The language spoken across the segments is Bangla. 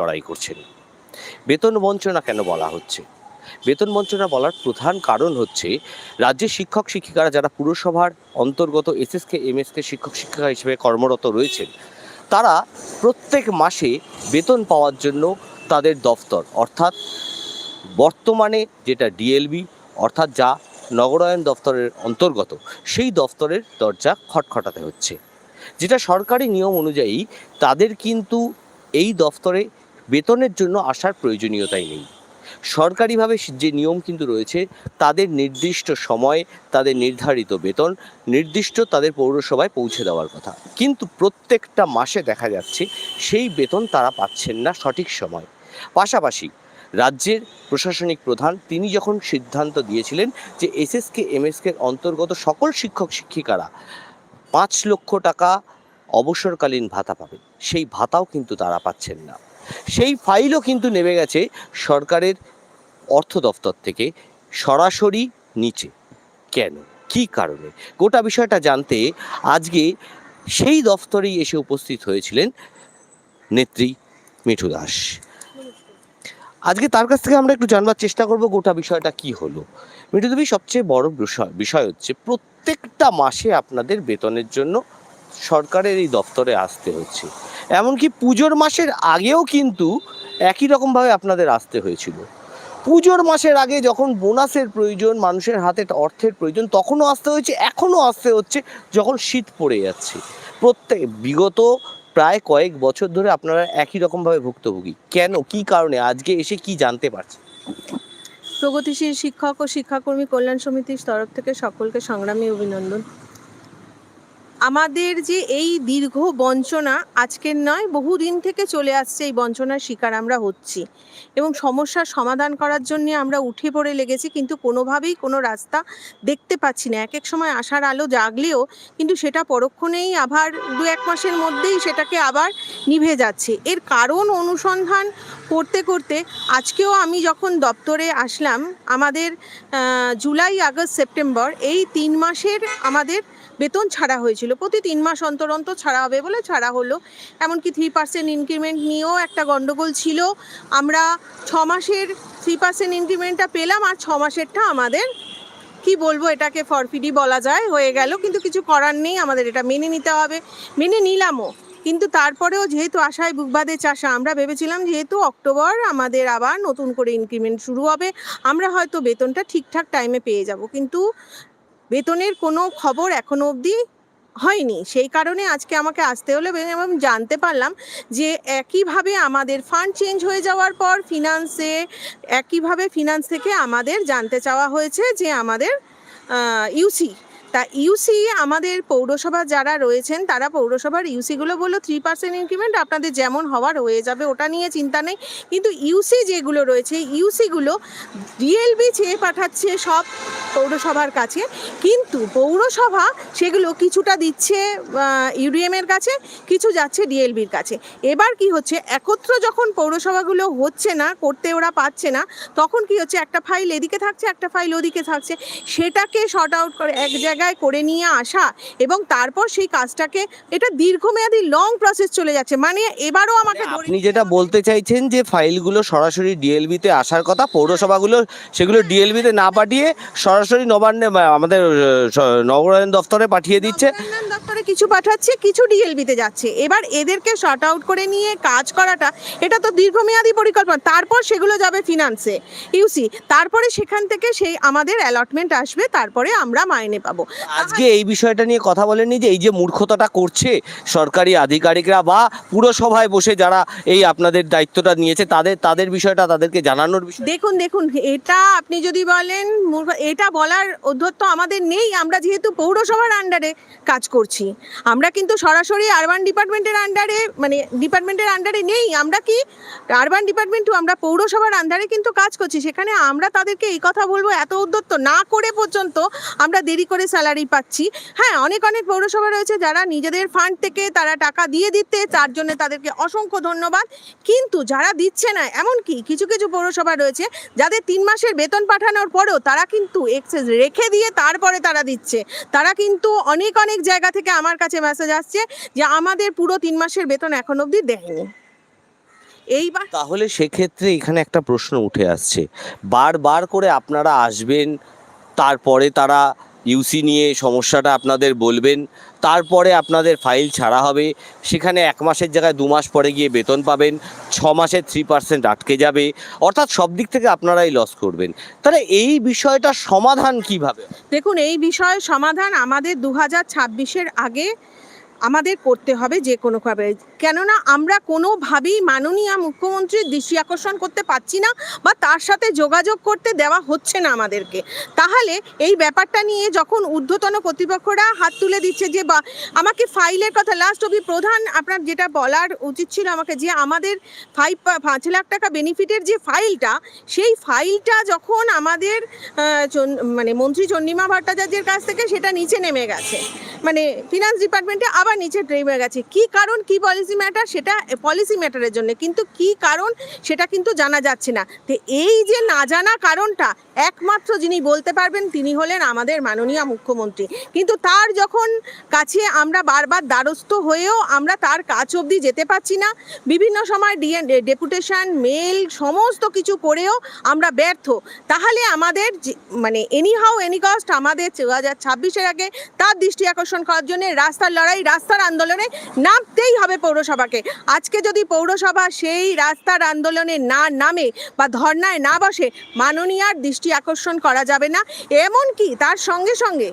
লড়াই করছেন। বেতন বঞ্চনা কেন বলা হচ্ছে? বেতন বঞ্চনা বলার প্রধান কারণ হচ্ছে, রাজ্যের শিক্ষক শিক্ষিকারা যারা পুরসভার অন্তর্গত এসএসকে, এমএসকে শিক্ষক শিক্ষিকা হিসেবে কর্মরত রয়েছেন, তারা প্রত্যেক মাসে বেতন পাওয়ার জন্য তাদের দফতর, অর্থাৎ বর্তমানে যেটা ডিএলবি, অর্থাৎ যা নগরায়ণ দফতরের অন্তর্গত, সেই দফতরের দরজা খটখটাতে হচ্ছে। যেটা সরকারি নিয়ম অনুযায়ী তাদের কিন্তু এই দফতরে বেতনের জন্য আসার প্রয়োজনীয়তাই নেই। সরকারিভাবে যে নিয়ম কিন্তু রয়েছে, তাদের নির্দিষ্ট সময়, তাদের নির্ধারিত বেতন, নির্দিষ্ট তাদের পৌরসভায় পৌঁছে দেওয়ার কথা। কিন্তু প্রত্যেকটা মাসে দেখা যাচ্ছে, সেই বেতন তারা পাচ্ছেন না সঠিক সময়। পাশাপাশি রাজ্যের প্রশাসনিক প্রধান তিনি যখন সিদ্ধান্ত দিয়েছিলেন যে এসএসকে, এমএসকে অন্তর্গত সকল শিক্ষক, শিক্ষিকারা পাঁচ লক্ষ টাকা অবসরকালীন ভাতা পাবে সেই ভাতাও কিন্তু তারা পাচ্ছেন না। সেই ফাইলও কিন্তু নেমে গেছে সরকারের অর্থ দফতর থেকে সরাসরি নিচে। কেন? কি কারণে? গোটা বিষয়টা জানতে আজকে সেই দফতরেই এসে উপস্থিত হয়েছিলেন নেত্রী মিঠু দাস। আজকে তার কাছ থেকে আমরা একটু জানবার চেষ্টা করব গোটা বিষয়টা কি হলো। মিঠু দেবী, সবচেয়ে বড় বিষয় বিষয় হচ্ছে প্রত্যেকটা মাসে আপনাদের বেতনের জন্য সরকারের এই দপ্তরে আসতে হচ্ছে। এমনকি পুজোর মাসের আগেও কিন্তু একই রকমভাবে আপনাদের আসতে হয়েছিল। পুজোর মাসের আগে যখন বোনাসের প্রয়োজন, মানুষের হাতে অর্থের প্রয়োজন, তখনও আসতে হয়েছে, এখনও আসতে হচ্ছে যখন শীত পড়ে যাচ্ছে। প্রত্যেক, বিগত প্রায় কয়েক বছর ধরে আপনারা একই রকমভাবে ভুক্তভোগী। কেন? কি কারণে? আজকে এসে কি জানতে পারছেন? প্রগতিশীল শিক্ষক ও শিক্ষাকর্মী কল্যাণ সমিতির তরফ থেকে সকলকে সংগ্রামী অভিনন্দন। আমাদের যে এই দীর্ঘ বঞ্চনা আজকের নয় বহুদিন থেকে চলে আসছে এই বঞ্চনার শিকার আমরা হচ্ছি। এবং সমস্যার সমাধান করার জন্য আমরা উঠে পড়ে লেগেছি, কিন্তু কোনোভাবেই কোনো রাস্তা দেখতে পাচ্ছি না। এক এক সময় আশার আলো জাগলেও কিন্তু সেটা পরক্ষণেই আবার দু এক মাসের মধ্যেই সেটাকে আবার নিভে যাচ্ছে। এর কারণ অনুসন্ধান করতে করতে আজকেও আমি যখন দপ্তরে আসলাম, আমাদের জুলাই, আগস্ট, সেপ্টেম্বর এই তিন মাসের আমাদের বেতন ছাড়া হয়েছিল। প্রতি তিন মাস অন্তর অন্তর ছাড়া হবে বলে ছাড়া হলো। এমনকি থ্রি পার্সেন্ট ইনক্রিমেন্ট নিয়েও একটা গণ্ডগোল ছিল। আমরা ছ মাসের থ্রি পার্সেন্ট ইনক্রিমেন্টটা পেলাম আর ছ মাসেরটা আমাদের, কি বলব এটাকে ফরফিডি বলা যায়, হয়ে গেল। কিন্তু কিছু করার নেই, আমাদের এটা মেনে নিতে হবে। মেনে নিলামও। কিন্তু তারপরেও যেহেতু আশায় বুক বাঁধে চাষা, আমরা ভেবেছিলাম যেহেতু অক্টোবর, আমাদের আবার নতুন করে ইনক্রিমেন্ট শুরু হবে। আমরা হয়তো বেতনটা ঠিকঠাক টাইমে পেয়ে যাব। কিন্তু বেতনের কোনো খবর এখনও অবধি হয়নি। সেই কারণে আজকে আমাকে আসতে হলো এবং আমি জানতে পারলাম যে একইভাবে আমাদের ফান্ড চেঞ্জ হয়ে যাওয়ার পর ফিনান্সে একইভাবে ফিনান্স থেকে আমাদের জানতে চাওয়া হয়েছে যে আমাদের ইউসি তা ইউসি আমাদের পৌরসভা যারা রয়েছেন, তারা পৌরসভার ইউসিগুলো বলল থ্রি পার্সেন্ট ইনক্রিমেন্ট আপনাদের যেমন হওয়ার হয়ে যাবে, ওটা নিয়ে চিন্তা নেই। কিন্তু ইউসি যেগুলো রয়েছে ইউসিগুলো ডিএলবি চেয়ে পাঠাচ্ছে সব পৌরসভার কাছে। কিন্তু পৌরসভা সেগুলো কিছুটা দিচ্ছে ইউডিএমের কাছে, কিছু যাচ্ছে ডিএলবির কাছে। এবার কি হচ্ছে, একত্র যখন পৌরসভাগুলো হচ্ছে না, করতে ওরা পাচ্ছে না, তখন কি হচ্ছে, একটা ফাইল এদিকে থাকছে, একটা ফাইল ওদিকে থাকছে। সেটাকে শর্ট আউট করে, এক জায়গায় করে নিয়ে আসা এবং তারপর সেই কাজটাকে এটা দীর্ঘমেয়াদী লং প্রসেস চলে যাচ্ছে। মানে এবারও আমাকে ধরে আপনি যেটা বলতে চাইছেন যে ফাইলগুলো সরাসরি ডিএলবিতে আসার কথা পৌরসভাগুলো সেগুলো ডিএলবিতে না পাঠিয়ে সরাসরি নবান্নে আমাদের নগরায়ণ দফতরে পাঠিয়ে দিচ্ছে। দপ্তরে কিছু পাঠাচ্ছে কিছু ডিএলবিতে যাচ্ছে। এবার এদেরকে শর্ট আউট করে নিয়ে কাজ করাটা এটা তো দীর্ঘমেয়াদী পরিকল্পনা। তারপর সেগুলো যাবে ফিনান্সে ইউসি তারপরে সেখান থেকে সেই আমাদের অ্যালটমেন্ট আসবে তারপরে আমরা মাইনে পাবো। আজকে এই বিষয়টা নিয়ে কথা বলেননি যে এই যে মূর্খতাটা করছে সরকারি আধিকারিকরা বা পুরসভায় বসে যারা এই আপনাদের দায়িত্বটা নিয়েছে, তাদের তাদের বিষয়টা তাদেরকে জানানোর বিষয়। দেখুন দেখুন, এটা আপনি যদি বলেন এটা বলার অধ্যত্ত আমাদের নেই, আমরা যেহেতু পৌরসভার আন্ডারে কাজ করছি। আমরা কিন্তু সরাসরি আরবান ডিপার্টমেন্টের আন্ডারে মানে ডিপার্টমেন্টের আন্ডারে নেই, আমরা কি আরবান ডিপার্টমেন্টও আমরা পৌরসভার আন্ডারে কিন্তু কাজ করছি, সেখানে আমরা তাদেরকে এই কথা বলব এত উদ্যত্ত না করে পর্যন্ত আমরা দেরি করে স্যালারি পাচ্ছি। হ্যাঁ অনেক অনেক পৌরসভা রয়েছে যারা নিজেদের ফান্ড থেকে তারা টাকা দিয়ে দিতে, তার জন্য তাদেরকে অসংখ্য ধন্যবাদ। কিন্তু যারা দিচ্ছে না, এমনকি কিছু কিছু পৌরসভা রয়েছে যাদের তিন মাসের বেতন পাঠানোর পরেও তারা কিন্তু এক্সেস রেখে দিয়ে তারপরে তারা দিচ্ছে। তারা কিন্তু অনেক অনেক জায়গা থেকে আমার কাছে মেসেজ আসছে যে আমাদের পুরো তিন মাসের বেতন এখন অবধি দেয়নি। এইবার তাহলে সেক্ষেত্রে এখানে একটা প্রশ্ন উঠে আসছে। বারবার করে আপনারা আসবেন, তারপরে তারা ইউসি নিয়ে সমস্যাটা আপনাদের বলবেন, তারপরে আপনাদের ফাইল ছাড়া হবে। সেখানে এক মাসের জায়গায় দু মাস পরে গিয়ে বেতন পাবেন, ছ মাসে থ্রি পার্সেন্ট আটকে যাবে। অর্থাৎ সব দিক থেকে আপনারাই লস করবেন। তাহলে এই বিষয়টা সমাধান কীভাবে দেখুন, এই বিষয়ে সমাধান আমাদের দু হাজার আগে আমাদের করতে হবে যে কোনোভাবে কেননা আমরা কোনোভাবেই মাননীয় মুখ্যমন্ত্রীর দৃষ্টি আকর্ষণ করতে পারছি না বা তার সাথে যোগাযোগ করতে দেওয়া হচ্ছে না আমাদেরকে। তাহলে এই ব্যাপারটা নিয়ে যখন ঊর্ধ্বতন কর্তৃপক্ষরা হাত তুলে দিচ্ছে যে বা, আমাকে ফাইলের কথা লাস্ট অবধি প্রধান আপনার যেটা বলার উচিত ছিল আমাকে যে আমাদের ফাইভ পাঁচ লাখ টাকা বেনিফিটের যে ফাইলটা, সেই ফাইলটা যখন আমাদের মানে মন্ত্রী চন্ডিমা ভট্টাচার্যের কাছ থেকে সেটা নিচে নেমে গেছে। মানে ফিনান্স ডিপার্টমেন্টে আবার নিচে নেমে গেছে কি কারণ, কি পলিসি ম্যাটার সেটা পলিসি ম্যাটারের জন্য। কিন্তু কি কারণ, সেটা কিন্তু জানা যাচ্ছে না। তো এই যে না জানা কারণটা, একমাত্র যিনি বলতে পারবেন তিনি হলেন আমাদের মাননীয় মুখ্যমন্ত্রী। কিন্তু তার যখন কাছে আমরা বারবার দ্বারস্থ হয়েও আমরা তার কাছ অবধি যেতে পারছি না, বিভিন্ন সময় ডিএন ডেপুটেশন, মেল, সমস্ত কিছু করেও আমরা ব্যর্থ। তাহলে আমাদের মানে এনি হাউ এনি কস্ট আমাদের দু হাজার ছাব্বিশের আগে তার দৃষ্টি আকর্ষণ করার জন্য রাস্তার লড়াই রাস্তার আন্দোলনে নামতেই হবে পৌরসভাকে। আজকে যদি পৌরসভা সেই রাস্তার আন্দোলনে না নামে বা ধর্নায় না বসে, মাননীয়ার দৃষ্টি আকর্ষণ করা যাবে না। এমনকি তার সঙ্গে সঙ্গে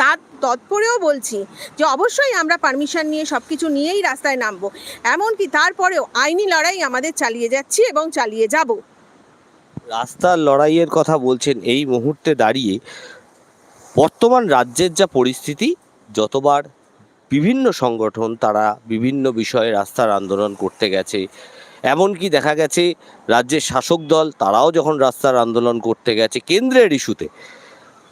তার তৎপরেও বলছি যে অবশ্যই আমরা পারমিশন নিয়ে সব কিছু নিয়েই রাস্তায় নামবো। এমনকি তারপরেও আইনি লড়াই আমাদের চালিয়ে যাচ্ছি এবং চালিয়ে যাব। রাস্তার লড়াইয়ের কথা বলছেন এই মুহূর্তে দাঁড়িয়ে বর্তমান রাজ্যের যা পরিস্থিতি, যতবার বিভিন্ন সংগঠন তারা বিভিন্ন বিষয়ে রাস্তার আন্দোলন করতে গেছে। এমনকি দেখা গেছে, রাজ্যের শাসক দল তারাও যখন রাস্তার আন্দোলন করতে গেছে কেন্দ্রের ইস্যুতে,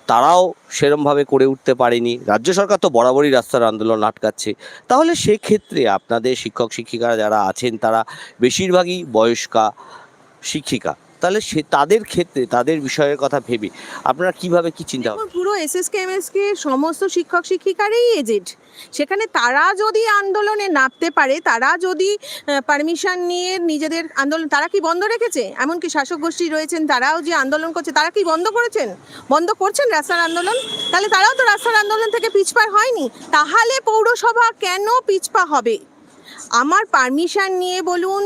তারাও সেরমভাবে করে উঠতে পারেনি। রাজ্য সরকার তো বরাবরই রাস্তার আন্দোলন আটকাচ্ছে। তাহলে সেক্ষেত্রে আপনাদের শিক্ষক শিক্ষিকারা যারা আছেন, তারা বেশিরভাগই বয়স্কা শিক্ষিকা। তাহলে সে তাদের ক্ষেত্রে, তাদের বিষয়ের কথা ভেবে আপনারা কীভাবে কি চিন্তা পুরো এসএসকে এমএসকে সমস্ত শিক্ষক, শিক্ষিকারই এজেড সেখানে তারা যদি আন্দোলনে নামতে পারে, তারা যদি পারমিশন নিয়ে নিজেদের আন্দোলন, তারা কি বন্ধ রেখেছে? এমনকি শাসক গোষ্ঠী রয়েছেন, তারাও যে আন্দোলন করছে, তারা কি বন্ধ করেছেন? বন্ধ করছেন রাস্তার আন্দোলন? তাহলে তারাও তো রাস্তার আন্দোলন থেকে পিছপা হয়নি। তাহলে পৌরসভা কেন পিছপা হবে? আমার পারমিশন নিয়ে বলুন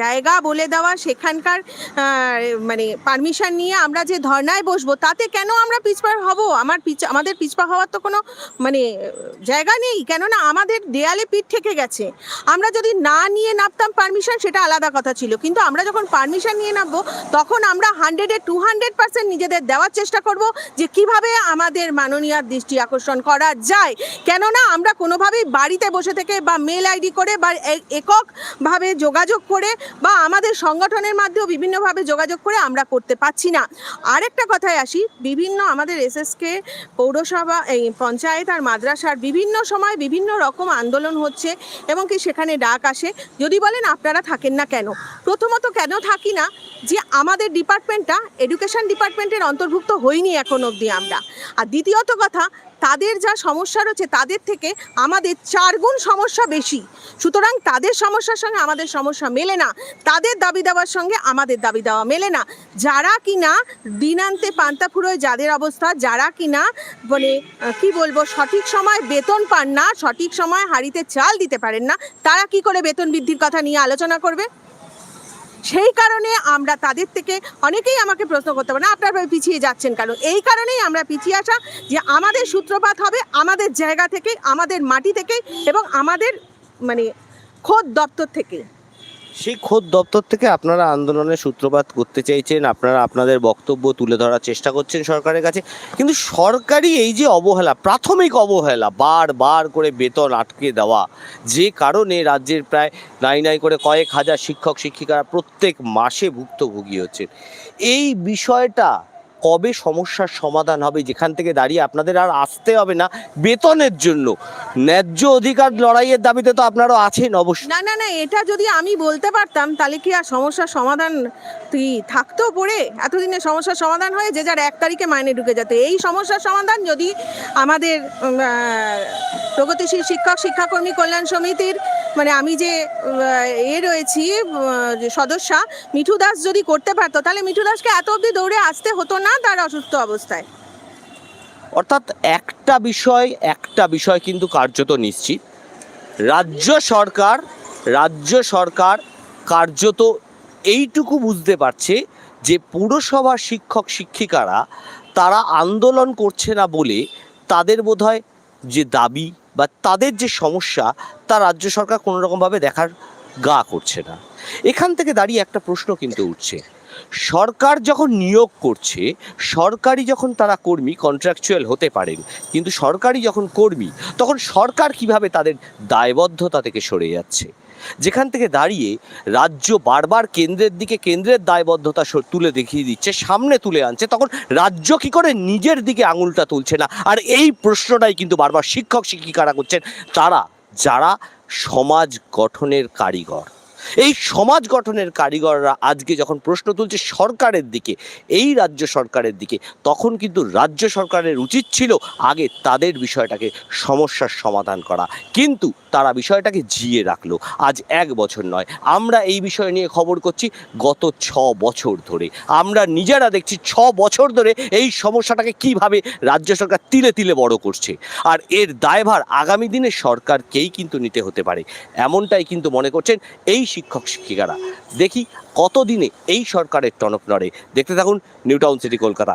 জায়গা বলে দেওয়া, সেখানকার মানে পারমিশন নিয়ে আমরা যে ধর্নায় বসবো, তাতে কেন আমরা পিছপা হব? আমার পিছ, আমাদের পিছপা হওয়ার তো কোনো মানে জায়গা নেই। কেননা আমাদের দেয়ালে পিঠ থেকে গেছে। আমরা যদি না নিয়ে নামতাম পারমিশন সেটা আলাদা কথা ছিল। কিন্তু আমরা যখন পারমিশন নিয়ে নামবো, তখন আমরা হান্ড্রেডে টু হান্ড্রেড পার্সেন্ট নিজেদের দেওয়ার চেষ্টা করব যে কীভাবে আমাদের মাননীয় দৃষ্টি আকর্ষণ করা যায়। কেননা আমরা কোনোভাবেই বাড়িতে বসে থেকে বা মেল আইডি করে বা এককভাবে যোগাযোগ করে বা আমাদের সংগঠনের মাধ্যমেও বিভিন্নভাবে যোগাযোগ করে আমরা করতে পারছি না। আরেকটা কথায় আসি, বিভিন্ন আমাদের এসএসকে পৌরসভা, এই পঞ্চায়েত আর মাদ্রাসার বিভিন্ন সময় বিভিন্ন রকম আন্দোলন হচ্ছে এবং কি সেখানে ডাক আসে। যদি বলেন আপনারা থাকেন না কেন? প্রথমত কেন থাকি না? যে আমাদের ডিপার্টমেন্টটা এডুকেশন ডিপার্টমেন্টের অন্তর্ভুক্ত হইনি এখন অবধি আমরা। আর দ্বিতীয়ত কথা তাদের যা সমস্যা রয়েছে তাদের থেকে আমাদের চারগুণ সমস্যা বেশি। সুতরাং তাদের সমস্যার সঙ্গে আমাদের সমস্যা মেলে না। তাদের দাবি দেওয়ার সঙ্গে আমাদের দাবি দেওয়া মেলে না। যারা কিনা দিনান্তে পান্তা ফুরোয় যাদের অবস্থা, যারা কিনা মানে কি বলব, সঠিক সময় বেতন পান না, সঠিক সময় হাড়িতে চাল দিতে পারেন না, তারা কি করে বেতন বৃদ্ধির কথা নিয়ে আলোচনা করবে? সেই কারণে আমরা তাদের থেকে অনেকেই আমাকে প্রশ্ন করতে পারে, না, আপনারা পিছিয়ে যাচ্ছেন কেন? এই কারণেই আমরা পিছিয়ে আসা যে আমাদের সূত্রপাত হবে আমাদের জায়গা থেকে, আমাদের মাটি থেকে এবং আমাদের মানে খোদ দপ্তর থেকে। সেই খোদ দপ্তর থেকে আপনারা আন্দোলনের সূত্রপাত করতে চাইছেন, আপনারা আপনাদের বক্তব্য তুলে ধরার চেষ্টা করছেন সরকারের কাছে। কিন্তু সরকারি এই যে অবহেলা, প্রাথমিক অবহেলা, বার বার করে বেতন আটকে দেওয়া, যে কারণে রাজ্যের প্রায় নাই নাই করে কয়েক হাজার শিক্ষক, শিক্ষিকারা প্রত্যেক মাসে ভুক্তভোগী হচ্ছেন। এই বিষয়টা কবে সমস্যার সমাধান হবে? যেখান থেকে দাঁড়িয়ে আপনাদের আর আসতে হবে না বেতনের জন্য। ন্যায্য অধিকার লড়াইয়ের দাবিতে তো আপনারা আছেন অবশ্যই। না না না, এটা যদি আমি বলতে পারতাম, তাহলে কি আর সমস্যার সমাধান তুই থাকতো পড়ে এতদিনে সমস্যার সমাধান হয়ে যে যার এক তারিখে মাইনে ঢুকে যেত। এই সমস্যার সমাধান যদি আমাদের প্রগতিশীল শিক্ষক, শিক্ষাকর্মী, কল্যাণ সমিতির মানে আমি যে এ রয়েছি সদস্যা, মিঠু দাস যদি করতে পারতো, তাহলে মিঠু দাসকে এত অবধি দৌড়ে আসতে হতো না তার অসুস্থ অবস্থায়। অর্থাৎ একটা বিষয় একটা বিষয় কিন্তু কার্যত নিশ্চিত। রাজ্য সরকার রাজ্য সরকার কার্যত এইটুকু বুঝতে পারছে যে পুরসভা শিক্ষক শিক্ষিকারা তারা আন্দোলন করছে না বলে তাদের বোধহয় যে দাবি বা তাদের যে সমস্যা, তা রাজ্য সরকার কোনো রকমভাবে দেখার গা করছে না। এখান থেকে দাঁড়িয়ে একটা প্রশ্ন কিন্তু উঠছে। সরকার যখন নিয়োগ করছে, সরকারি যখন তারা কর্মী কন্ট্রাকচুয়াল হতে পারেন, কিন্তু সরকারি যখন কর্মী, তখন সরকার কীভাবে তাদের দায়বদ্ধতা থেকে সরে যাচ্ছে? যেখান থেকে দাঁড়িয়ে রাজ্য বারবার কেন্দ্রের দিকে কেন্দ্রের দায়বদ্ধতা তুলে দেখিয়ে দিচ্ছে, সামনে তুলে আনছে, তখন রাজ্য কি করে নিজের দিকে আঙুলটা তুলছে না? আর এই প্রশ্নটাই কিন্তু বারবার শিক্ষক শিক্ষিকারা করছেন, তারা, যারা সমাজ গঠনের কারিগর। এই সমাজ গঠনের কারিগররা আজকে যখন প্রশ্ন তুলছে সরকারের দিকে, এই রাজ্য সরকারের দিকে, তখন কিন্তু রাজ্য সরকারের উচিত ছিল আগে তাদের বিষয়টাকে সমস্যার সমাধান করা। কিন্তু তারা বিষয়টাকে জিয়ে রাখল। আজ এক বছর নয়। আমরা এই বিষয় নিয়ে খবর করছি গত ছ বছর ধরে। আমরা নিজেরা দেখছি ছ বছর ধরে এই সমস্যাটাকে কীভাবে রাজ্য সরকার তিলে তিলে বড় করছে। আর এর দায়ভার আগামী দিনে সরকারকেই কিন্তু নিতে হতে পারে। এমনটাই কিন্তু মনে করছেন এই শিক্ষক শিক্ষিকারা। দেখি কতদিনে এই সরকারের টনক নড়ে। দেখতে থাকুন নিউ টাউন সিটি কলকাতা।